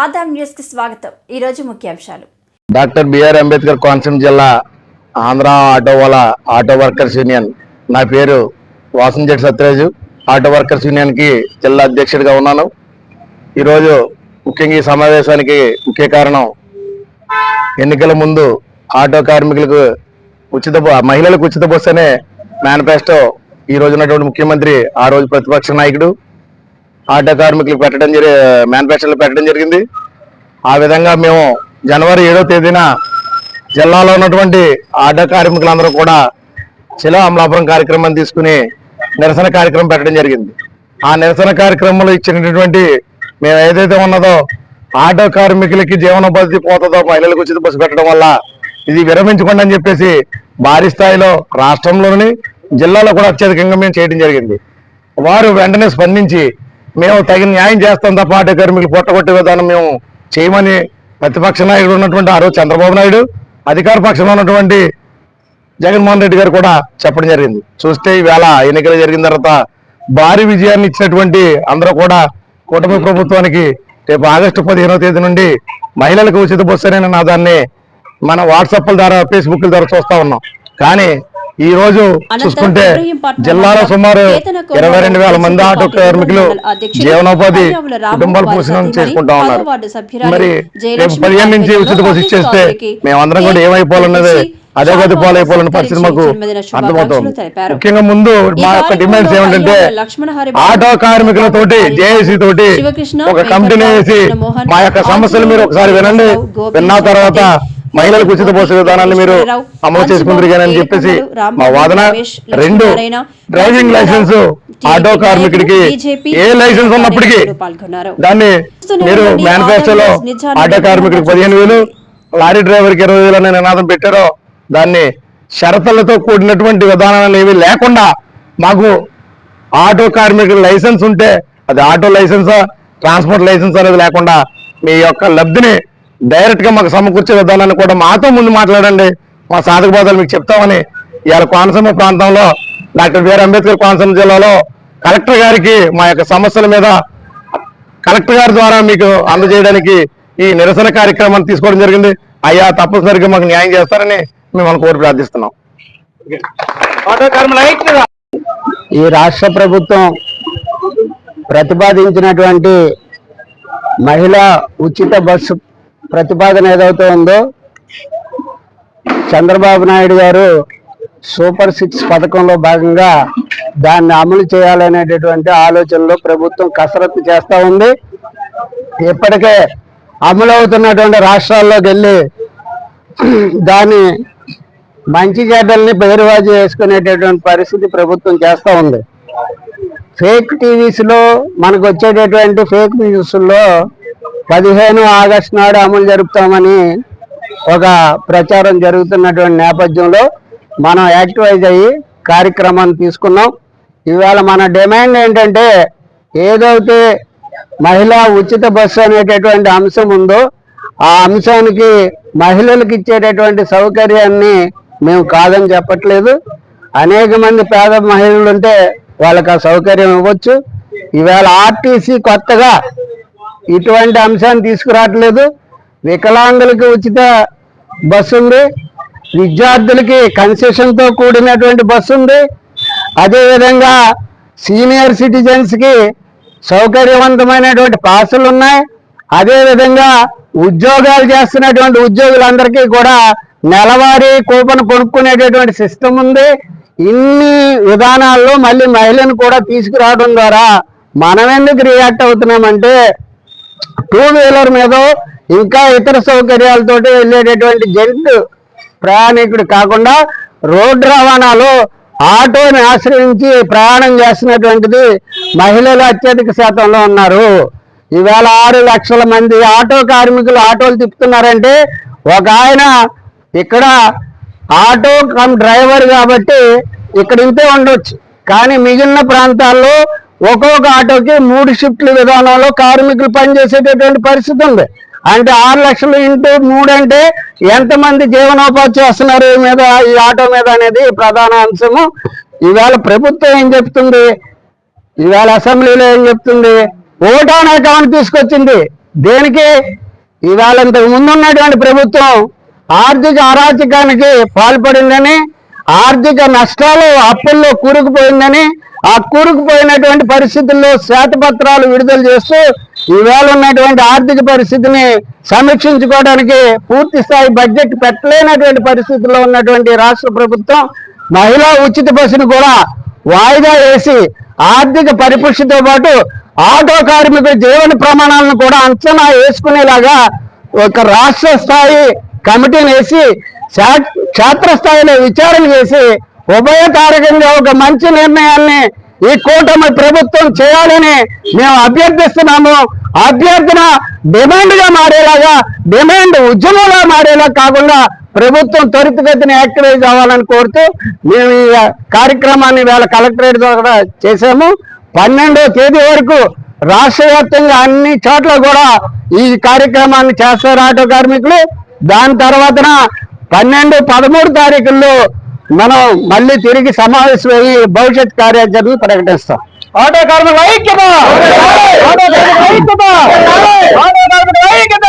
ఆదాం న్యూస్కి స్వాగతం. ఈరోజు ముఖ్యాంశాలు. డాక్టర్ బిఆర్ అంబేద్కర్ కోనసీమ జిల్లా ఆంధ్ర ఆటో వాళ్ళ ఆటో వర్కర్స్ యూనియన్. నా పేరు వాసంజెట్ సత్యరాజు. ఆటో వర్కర్స్ యూనియన్కి జిల్లా అధ్యక్షుడిగా ఉన్నాను. ఈరోజు ముఖ్యంగా ఈ సమావేశానికి ముఖ్య కారణం ఎన్నికల ముందు ఆటో కార్మికులకు ఉచిత మహిళలకు ఉచిత బస్సు అనే మేనిఫెస్టో ఈ రోజు ఉన్నటువంటి ముఖ్యమంత్రి ఆ రోజు ప్రతిపక్ష నాయకుడు ఆటో కార్మికులకు పెట్టడం జరిగి మ్యానుఫ్యాక్చర్లు పెట్టడం జరిగింది. ఆ విధంగా మేము జనవరి ఏడో తేదీన జిల్లాలో ఉన్నటువంటి ఆటో కార్మికులందరూ కూడా శిలా అమలాపురం కార్యక్రమం తీసుకుని నిరసన కార్యక్రమం పెట్టడం జరిగింది. ఆ నిరసన కార్యక్రమంలో ఇచ్చినటువంటి మేము ఏదైతే ఉన్నదో ఆటో కార్మికులకి జీవనోపాధి పోతుందో మహిళలకు ఉచిత బస్సు పెట్టడం వల్ల ఇది విరమించకుండా అని చెప్పేసి భారీ స్థాయిలో రాష్ట్రంలోని జిల్లాలో కూడా అత్యధికంగా మేము చేయడం జరిగింది. వారు వెంటనే స్పందించి మేము తగిన న్యాయం చేస్తాం తప్ప ఆటో కార్మికులు పొట్టగొట్టే విధానం మేము చేయమని ప్రతిపక్ష నాయకుడు ఉన్నటువంటి ఆ రోజు చంద్రబాబు నాయుడు అధికార పక్షంలో ఉన్నటువంటి జగన్మోహన్ రెడ్డి గారు కూడా చెప్పడం జరిగింది. చూస్తే ఈవేళ ఎన్నికలు జరిగిన తర్వాత భారీ విజయాన్ని ఇచ్చినటువంటి అందరూ కూడా కూటమి ప్రభుత్వానికి రేపు ఆగస్టు పదిహేనవ తేదీ నుండి మహిళలకు ఉచిత బస్సు అనే నాదాన్ని మన వాట్సాప్ల ద్వారా ఫేస్బుక్ల ద్వారా చూస్తా ఉన్నాం. కానీ ఈ రోజు చూసుకుంటే జిల్లాలో సుమారు ఇరవై రెండు వేల మంది ఆటో కార్మికులు జీవనోపాధి కుటుంబాలు పోషణ చేసుకుంటా ఉన్నారు. మరి రేపు పదిహేను నుంచి ఉచిత బస్సు ఇచ్చేస్తే మేమందరం కూడా ఏమైపోవాలన్నది అదే గతి పాలైపోవాలన్న పరిస్థితి మాకు అర్థమవుతుంది ముఖ్యంగా ముందు మా యొక్క డిమాండ్స్ ఏమిటంటే ఆటో కార్మికులతోటి జేఏసీ తోటి ఒక కమిటీని వేసి మా యొక్క సమస్యలు మీరు ఒకసారి వినండి. విన్న తర్వాత మహిళలకు ఉచిత బస్సు విధానాన్ని మీరు అమలు చేసుకుందరు కానీ అని చెప్పేసి మా వాదన రెండు డ్రైవింగ్ లైసెన్స్ ఆటో కార్మికుడికి ఏ లైసెన్స్ ఉన్నప్పటికీ దాన్ని మీరు మేనిఫెస్టోలో ఆటో కార్మికుడికి పదిహేను వేలు లారీ డ్రైవర్కి ఇరవై వేలు అనే నినాదం పెట్టారో దాన్ని షరతులతో కూడినటువంటి విధానాలు ఏవి లేకుండా మాకు ఆటో కార్మికుల లైసెన్స్ ఉంటే అది ఆటో లైసెన్సా ట్రాన్స్పోర్ట్ లైసెన్స్ అనేది లేకుండా మీ యొక్క లబ్ధిని డైరెక్ట్గా మాకు సమకూర్చే విధానాన్ని కూడా మాతో ముందు మాట్లాడండి. మా సాధక బోధాలు మీకు చెప్తామని ఇవాళ కోనసీమ ప్రాంతంలో డాక్టర్ బిఆర్ అంబేద్కర్ కోనసీమ జిల్లాలో కలెక్టర్ గారికి మా యొక్క సమస్యల మీద కలెక్టర్ గారి ద్వారా మీకు అందజేయడానికి ఈ నిరసన కార్యక్రమాన్ని తీసుకోవడం జరిగింది. అయ్యా తప్పనిసరిగా మాకు న్యాయం చేస్తారని మేము కోరి ప్రార్థిస్తున్నాం. ఈ రాష్ట్ర ప్రభుత్వం ప్రతిపాదించినటువంటి మహిళా ఉచిత బస్సు ప్రతిపాదన ఏదైతే ఉందో చంద్రబాబు నాయుడు గారు సూపర్ సిక్స్ పథకంలో భాగంగా దాన్ని అమలు చేయాలనేటటువంటి ఆలోచనలో ప్రభుత్వం కసరత్తు చేస్తూ ఉంది. ఇప్పటికే అమలు అవుతున్నటువంటి రాష్ట్రాల్లోకి వెళ్ళి దాని మంచి చెడ్డల్ని బెదిరివాజు చేసుకునేటటువంటి పరిస్థితి ప్రభుత్వం చేస్తూ ఉంది. ఫేక్ టీవీస్లో మనకు వచ్చేటటువంటి ఫేక్ న్యూస్లో పదిహేను ఆగస్టు నాడు అమలు జరుపుతామని ఒక ప్రచారం జరుగుతున్నటువంటి నేపథ్యంలో మనం యాక్టివైజ్ అయ్యి కార్యక్రమాన్ని తీసుకున్నాం. ఇవాళ మన డిమాండ్ ఏంటంటే ఏదైతే మహిళా ఉచిత బస్సు అనేటటువంటి అంశం ఉందో ఆ అంశానికి మహిళలకు ఇచ్చేటటువంటి సౌకర్యాన్ని మేము కాదని చెప్పట్లేదు. అనేక మంది పేద మహిళలు ఉంటే వాళ్ళకి ఆ సౌకర్యం ఇవ్వచ్చు. ఈవేళ ఆర్టీసీ కొత్తగా ఇటువంటి అంశాన్ని తీసుకురావట్లేదు. వికలాంగులకి ఉచిత బస్సు ఉంది. విద్యార్థులకి కన్సెషన్తో కూడినటువంటి బస్సు ఉంది. అదేవిధంగా సీనియర్ సిటిజన్స్కి సౌకర్యవంతమైనటువంటి పాసులు ఉన్నాయి. అదేవిధంగా ఉద్యోగాలు చేస్తున్నటువంటి ఉద్యోగులందరికీ కూడా నెలవారీ కూపన్ కొనుక్కునేటటువంటి సిస్టమ్ ఉంది. ఇన్ని విధానాల్లో మళ్ళీ మహిళను కూడా తీసుకురావడం ద్వారా మనం ఎందుకు రియాక్ట్ అవుతున్నామంటే టూ వీలర్ మీద ఇంకా ఇతర సౌకర్యాలతో వెళ్ళేటటువంటి జంతు ప్రయాణికుడు కాకుండా రోడ్డు రవాణాలో ఆటోని ఆశ్రయించి ప్రయాణం చేస్తున్నటువంటిది మహిళలు అత్యధిక శాతంలో ఉన్నారు. ఈవేళ ఆరు లక్షల మంది ఆటో కార్మికులు ఆటోలు తిప్పుతున్నారంటే ఒక ఆయన ఇక్కడ ఆటో కమ్ డ్రైవర్ కాబట్టి ఇక్కడ ఇంతే ఉండొచ్చు. కానీ మిగిలిన ప్రాంతాల్లో ఒక్కొక్క ఆటోకి మూడు షిఫ్ట్ల విధానంలో కార్మికులు పనిచేసేటటువంటి పరిస్థితి ఉంది. అంటే ఆరు లక్షలు ఇంటూ మూడు అంటే ఎంతమంది జీవనోపాధి చేస్తున్నారు మీద ఈ ఆటో మీద అనేది ప్రధాన అంశము. ఈవేళ ప్రభుత్వం ఏం చెప్తుంది? ఈవేళ అసెంబ్లీలో ఏం చెప్తుంది? ఓటాన్ అకౌంట్ తీసుకొచ్చింది. దేనికి? ఇవాళ ఇంతకు ముందు ఉన్నటువంటి ప్రభుత్వం ఆర్థిక అరాచకానికి పాల్పడిందని ఆర్థిక నష్టాలు అప్పుల్లో కూరుకుపోయిందని ఆ కూరుకుపోయినటువంటి పరిస్థితుల్లో శ్వేతపత్రాలు విడుదల చేస్తూ ఈవేళ ఉన్నటువంటి ఆర్థిక పరిస్థితిని సమీక్షించుకోవడానికి పూర్తి స్థాయి బడ్జెట్ పెట్టలేనటువంటి పరిస్థితుల్లో ఉన్నటువంటి రాష్ట్ర ప్రభుత్వం మహిళా ఉచిత బస్సును కూడా వాయిదా వేసి ఆర్థిక పరిపుష్టితో పాటు ఆటో కార్మికుల జీవన ప్రమాణాలను కూడా అంచనా వేసుకునేలాగా ఒక రాష్ట్ర స్థాయి కమిటీని వేసి శా- క్షేత్రస్థాయిలో విచారణ చేసి ఉభయకారకంగా ఒక మంచి నిర్ణయాన్ని ఈ కూటమి ప్రభుత్వం చేయాలని మేము అభ్యర్థిస్తున్నాము. అభ్యర్థన డిమాండ్గా మారేలాగా డిమాండ్ ఉద్యమంలా మారేలా కాకుండా ప్రభుత్వం త్వరితగతిన యాక్టివైజ్ అవ్వాలని కోరుతూ మేము ఈ కార్యక్రమాన్ని వేళ కలెక్టరేట్ ద్వారా చేశాము. పన్నెండో తేదీ వరకు రాష్ట్ర వ్యాప్తంగా అన్ని చోట్ల కూడా ఈ కార్యక్రమాన్ని చేస్తారు ఆటో కార్మికులు. దాని తర్వాతన పన్నెండు పదమూడు తారీఖుల్లో మనం మళ్ళీ తిరిగి సమావేశమై భవిష్యత్ కార్యాచరణ ప్రకటిస్తాం. ఆటో కార్మికుల ఐక్యత! ఆటో కార్మికుల ఐక్యత! ఆటో కార్మికుల ఐక్యత!